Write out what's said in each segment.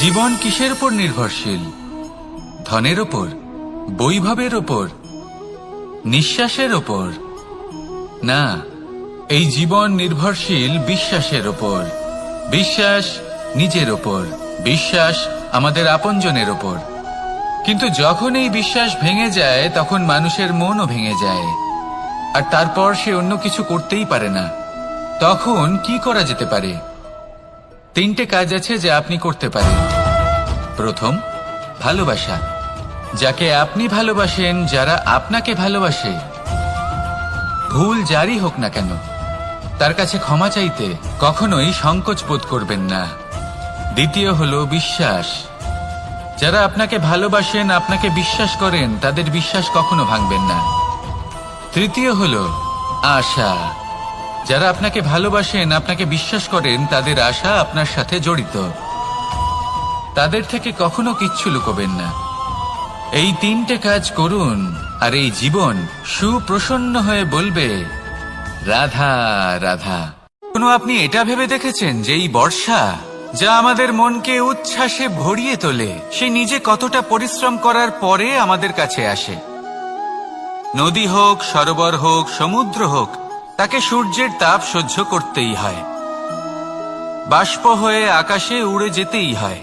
জীবন কিসের উপর নির্ভরশীল? ধনের ওপর বৈভবের ওপর নিঃশ্বাসের ওপর না, এই জীবন নির্ভরশীল বিশ্বাসের ওপর বিশ্বাস নিজের ওপর বিশ্বাস আমাদের আপনজনের ওপর কিন্তু যখন এই বিশ্বাস ভেঙে যায়, তখন মানুষের মনও ভেঙে যায়। আর তারপর সে অন্য কিছু করতেই পারে না। তখন কি করা যেতে পারে? তিনটে কাজ আছে যা আপনি করতে পারেন। প্রথম ভালোবাসা, যাকে আপনি ভালোবাসেন, যারা আপনাকে ভালোবাসে। ভুল যারই হোক না কেন, তার কাছে ক্ষমা চাইতে কখনোই সংকোচ বোধ করবেন না। দ্বিতীয় হলো বিশ্বাস। যারা আপনাকে ভালোবাসেন, আপনাকে বিশ্বাস করেন, তাদের বিশ্বাস কখনো ভাঙবেন না। তৃতীয় হলো আশা। যারা আপনাকে ভালোবাসেন, আপনাকে বিশ্বাস করেন, তাদের আশা আপনার সাথে জড়িত। তাদের থেকে কখনো কিচ্ছু লুকোবেন না। এই তিনটে কাজ করুন, আর এই জীবন সুপ্রসন্ন হয়ে বলবে, রাধা রাধা। কোনো আপনি এটা ভেবে দেখেছেন যে এই বর্ষা, যা আমাদের মনকে উচ্ছ্বাসে ভরিয়ে তোলে, সে নিজে কতটা পরিশ্রম করার পরে আমাদের কাছে আসে? নদী হোক, সরোবর হোক, সমুদ্র হোক, তাকে সূর্যের তাপ সহ্য করতেই হয়। বাষ্প হয়ে আকাশে উড়ে যেতেই হয়।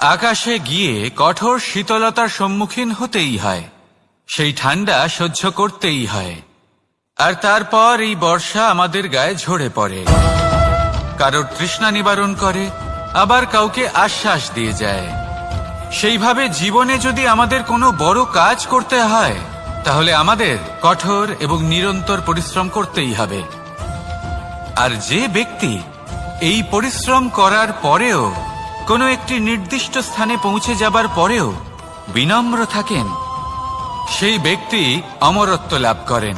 আকাশে গিয়ে কঠোর শীতলতার সম্মুখীন হতেই হয়। সেই ঠান্ডা সহ্য করতেই হয়। আর তারপর এই বর্ষা আমাদের গায়ে ঝরে পড়ে। কারোর তৃষ্ণা নিবারণ করে, আবার কাউকে আশ্বাস দিয়ে যায়। সেইভাবে জীবনে যদি আমাদের কোনো বড় কাজ করতে হয়, তাহলে আমাদের কঠোর এবং নিরন্তর পরিশ্রম করতেই হবে। আর যে ব্যক্তি এই পরিশ্রম করার পরেও কোনো একটি নির্দিষ্ট স্থানে পৌঁছে যাবার পরেও বিনম্র থাকেন। সেই ব্যক্তি অমরত্ব লাভ করেন।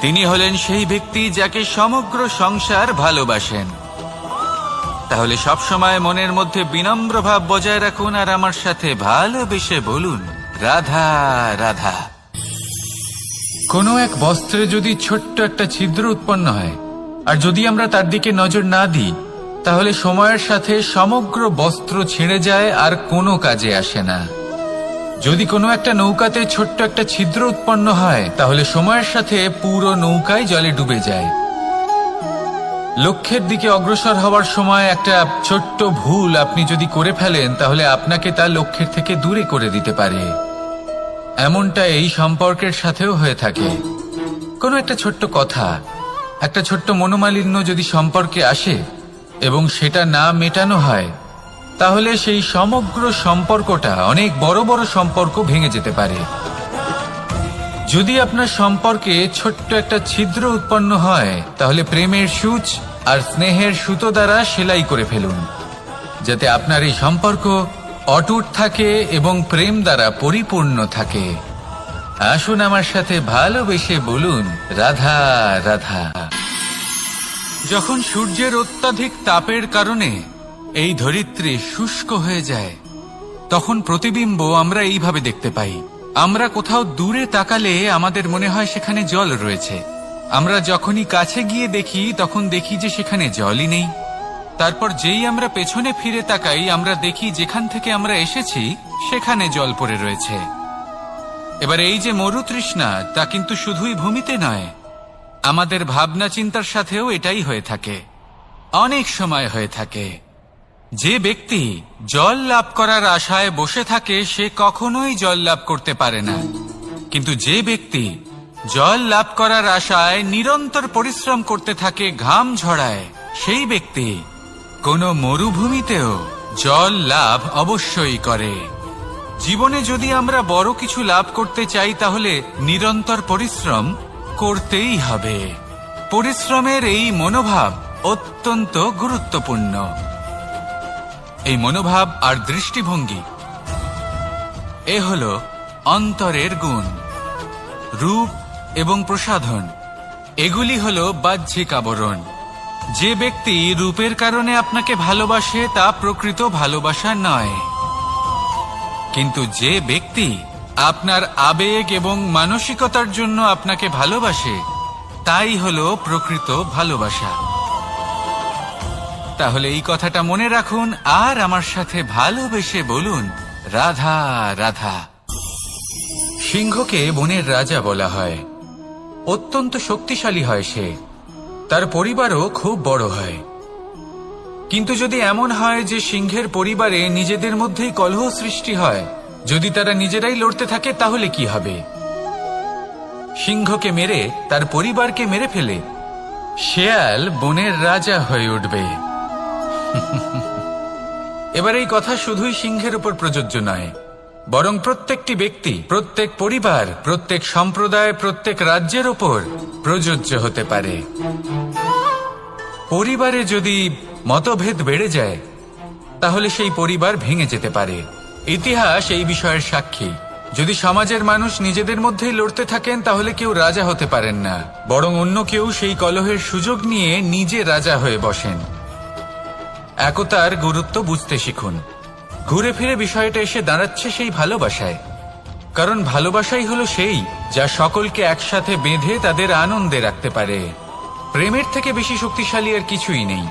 তিনি হলেন সেই ব্যক্তি যাকে সমগ্র সংসার ভালোবাসেন। তাহলে সব সময় মনের মধ্যে বিনম্র ভাব বজায় রাখুন আর আমার সাথে ভালোবেসে বলুন, রাধা রাধা। কোনো এক বস্ত্রে যদি ছোট্ট একটা ছিদ্র উৎপন্ন হয়, আর যদি আমরা তার দিকে নজর না দিই তাহলে সময়ের সাথে সমগ্র বস্ত্র ছিঁড়ে যায় আর কোনো কাজে আসে না। যদি কোনো একটা নৌকাতে ছোট্ট একটা ছিদ্র উৎপন্ন হয়, তাহলে সময়ের সাথে পুরো নৌকায় জলে ডুবে যায়। লক্ষ্যের দিকে অগ্রসর হওয়ার সময় একটা ছোট্ট ভুল আপনি যদি করে ফেলেন, তাহলে আপনাকে তা লক্ষ্যের থেকে দূরে করে দিতে পারে। এমনটা এই সম্পর্কের সাথেও হয়ে থাকে। কোনো একটা ছোট্ট কথা, একটা ছোট্ট মনোমালিন্য যদি সম্পর্কে আসে এবং সেটা না মেটানো হয়, তাহলে সেই সমগ্র সম্পর্কটা অনেক বড় বড় সম্পর্ক ভেঙে যেতে পারে। যদি আপনার সম্পর্কে ছোট্ট একটা ছিদ্র উৎপন্ন হয়, তাহলে প্রেমের সূচ আর স্নেহের সুতো দ্বারা সেলাই করে ফেলুন, যাতে আপনার এই সম্পর্ক অটুট থাকে এবং প্রেম দ্বারা পরিপূর্ণ থাকে। আসুন আমার সাথে ভালোবেসে বলুন, রাধা রাধা। যখন সূর্যের অত্যাধিক তাপের কারণে এই ধরিত্রী শুষ্ক হয়ে যায়, তখন প্রতিবিম্ব আমরা এইভাবে দেখতে পাই। আমরা কোথাও দূরে তাকালে আমাদের মনে হয় সেখানে জল রয়েছে। আমরা যখনই কাছে গিয়ে দেখি, তখন দেখি যে সেখানে জলই নেই। তারপর যেই আমরা পেছনে ফিরে তাকাই, আমরা দেখি যেখান থেকে আমরা এসেছি, সেখানে জল পড়ে রয়েছে। এবার এই যে মরুতৃষ্ণা, তা কিন্তু শুধুই ভূমিতে নয় আমাদের ভাবনা চিন্তার সাথেও এটাই হয়ে থাকে। অনেক সময় হয়ে থাকে। যে ব্যক্তি জল লাভ করার আশায় বসে থাকে, সে কখনোই জল লাভ করতে পারে না। কিন্তু যে ব্যক্তি জল লাভ করার আশায় নিরন্তর পরিশ্রম করতে থাকে, ঘাম ঝড়ায় সেই ব্যক্তি কোনো মরুভূমিতেও জল লাভ অবশ্যই করে। জীবনে যদি আমরা বড় কিছু লাভ করতে চাই, তাহলে নিরন্তর পরিশ্রম করতেই হবে। পরিশ্রমের এই মনোভাব অত্যন্ত গুরুত্বপূর্ণ। এই মনোভাব আর দৃষ্টিভঙ্গি, এ হল অন্তরের গুণ, রূপ এবং প্রসাধন। এগুলি হল বাহ্যিক আবরণ। যে ব্যক্তি রূপের কারণে আপনাকে ভালোবাসে তা প্রকৃত ভালোবাসা নয়। কিন্তু যে ব্যক্তি আপনার আবেগ এবং মানসিকতার জন্য আপনাকে ভালোবাসে, তাই হলো প্রকৃত ভালোবাসা। তাহলে এই কথাটা মনে রাখুন, আর আমার সাথে ভালোবেসে বলুন, রাধা রাধা। সিংহকে বনের রাজা বলা হয়। অত্যন্ত শক্তিশালী হয় সে। তার পরিবারও খুব বড় হয়। কিন্তু যদি এমন হয় যে সিংহের পরিবারে নিজেদের মধ্যেই কলহ সৃষ্টি হয় যদি তারা নিজেরাই লড়তে থাকে, তাহলে কি হবে? সিংহকে মেরে, তার পরিবারকে মেরে ফেলে। শেয়াল বনের রাজা হয়ে উঠবে। এবার এই কথা শুধুই সিংহের উপর প্রযোজ্য নয়। বরং প্রত্যেকটি ব্যক্তি, প্রত্যেক পরিবার, প্রত্যেক সম্প্রদায়, প্রত্যেক রাজ্যের ওপর প্রযোজ্য হতে পারে। পরিবারে যদি মতভেদ বেড়ে যায়, তাহলে সেই পরিবার ভেঙে যেতে পারে। ইতিহাস এই বিষয়ের সাক্ষী। যদি সমাজের মানুষ নিজেদের মধ্যেই লড়তে থাকেন, তাহলে কেউ রাজা হতে পারেন না। বরং অন্য কেউ সেই কলহের সুযোগ নিয়ে নিজে রাজা হয়ে বসেন। একতার গুরুত্ব বুঝতে শিখুন। ঘুরে ফিরে বিষয়টা এসে দাঁড়াচ্ছে সেই ভালোবাসায়। কারণ ভালোবাসাই হলো সেই, যা সকলকে একসাথে বেঁধে তাদের আনন্দে রাখতে পারে। প্রেমের থেকে বেশি শক্তিশালী আর কিছুই নেই।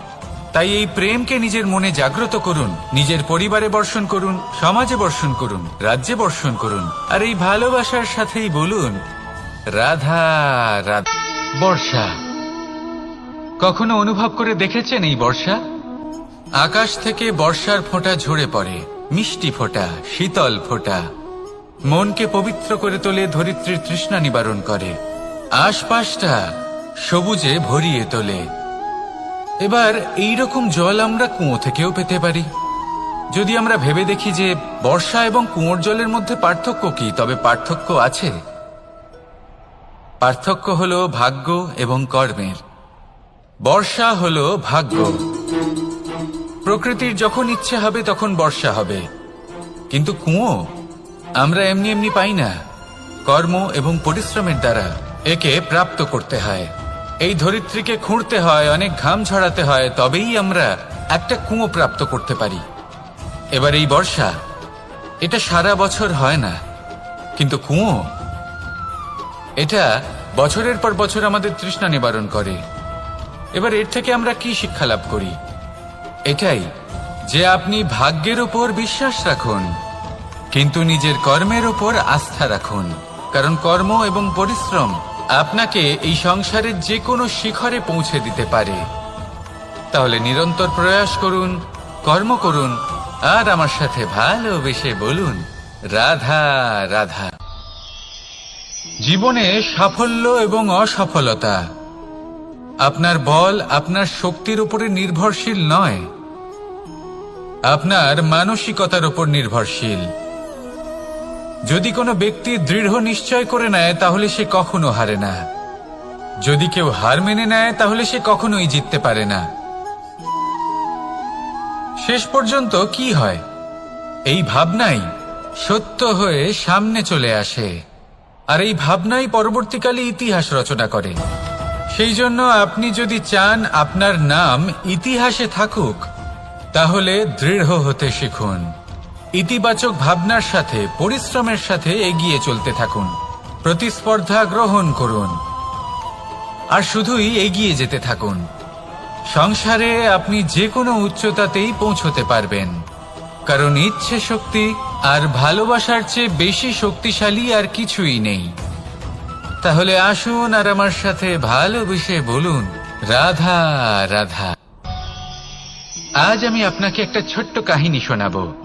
তাই এই প্রেমকে নিজের মনে জাগ্রত করুন, নিজের পরিবারে বর্ষণ করুন, সমাজে বর্ষণ করুন, রাজ্যে বর্ষণ করুন, আর এই ভালোবাসার সাথেই বলুন, রাধা রাধা। বর্ষা, কখনো অনুভব করে দেখেছেন এই বর্ষা? আকাশ থেকে বর্ষার ফোঁটা ঝরে পড়ে, মিষ্টি ফোঁটা, শীতল ফোঁটা। মনকে পবিত্র করে তোলে, ধরিত্রীর তৃষ্ণা নিবারণ করে। আশপাশটা সবুজে ভরিয়ে তোলে। এবার এই রকম জল আমরা কুয়ো থেকেও পেতে পারি। যদি আমরা ভেবে দেখি যে বর্ষা এবং কুয়োর জলের মধ্যে পার্থক্য কি, তবে পার্থক্য আছে। পার্থক্য হল ভাগ্য এবং কর্মের। বর্ষা হল ভাগ্য। প্রকৃতির যখন ইচ্ছে হবে, তখন বর্ষা হবে। কিন্তু কুয়ো আমরা এমনি এমনি পাই না। কর্ম এবং পরিশ্রমের দ্বারা একে প্রাপ্ত করতে হয়। এই ধরিত্রীকে খুঁড়তে হয়, অনেক ঘাম ঝরাতে হয়, তবেই আমরা একটা কুঁয়ো প্রাপ্ত করতে পারি। এবার এই বর্ষা, এটা সারা বছর হয় না, কিন্তু কুয়ো, এটা বছরের পর বছর আমাদের তৃষ্ণা নিবারণ করে। এবার এর থেকে আমরা কি শিক্ষা লাভ করি? এটাই যে আপনি ভাগ্যের উপর বিশ্বাস রাখুন, কিন্তু নিজের কর্মের উপর আস্থা রাখুন, কারণ কর্ম এবং পরিশ্রম আপনাকে এই সংসারের যে কোনো শিখরে পৌঁছে দিতে পারে। তাহলে নিরন্তর প্রয়াস করুন, কর্ম করুন, আর আমার সাথে ভালোবেসে বলুন, রাধা রাধা। জীবনে সাফল্য এবং অসফলতা। আপনার বল আপনার শক্তির উপরে নির্ভরশীল নয়। আপনার মানসিকতার উপর নির্ভরশীল। যদি কোনো ব্যক্তি দৃঢ় নিশ্চয় করে নেয়, তাহলে সে কখনো হারে না। যদি কেউ হার মেনে নেয়, তাহলে সে কখনোই জিততে পারে না। শেষ পর্যন্ত কি হয়? এই ভাবনাই সত্য হয়ে সামনে চলে আসে। আর এই ভাবনাই পরবর্তীকালে ইতিহাস রচনা করে। সেই জন্য আপনি যদি চান আপনার নাম ইতিহাসে থাকুক, তাহলে দৃঢ় হতে শিখুন। ইতিবাচক ভাবনার সাথে, পরিশ্রমের সাথে এগিয়ে চলতে থাকুন। প্রতিস্পর্ধা গ্রহণ করুন। আর শুধুই এগিয়ে যেতে থাকুন। সংসারে আপনি যে কোনো উচ্চতাতেই পৌঁছতে পারবেন। কারণ ইচ্ছে শক্তি আর ভালোবাসার চেয়ে বেশি শক্তিশালী আর কিছুই নেই। তাহলে আসুন আর আমার সাথে ভালোবেসে বলুন, রাধা রাধা। আজ আমি আপনাকে একটা ছোট্ট কাহিনী শোনাবো।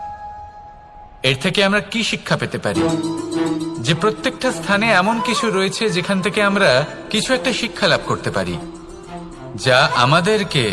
এর থেকে আমরা কি শিক্ষা পেতে পারি? যে প্রত্যেকটা স্থানে এমন কিছু রয়েছে যেখান থেকে আমরা কিছু একটা শিক্ষা লাভ করতে পারি, যা আমাদেরকে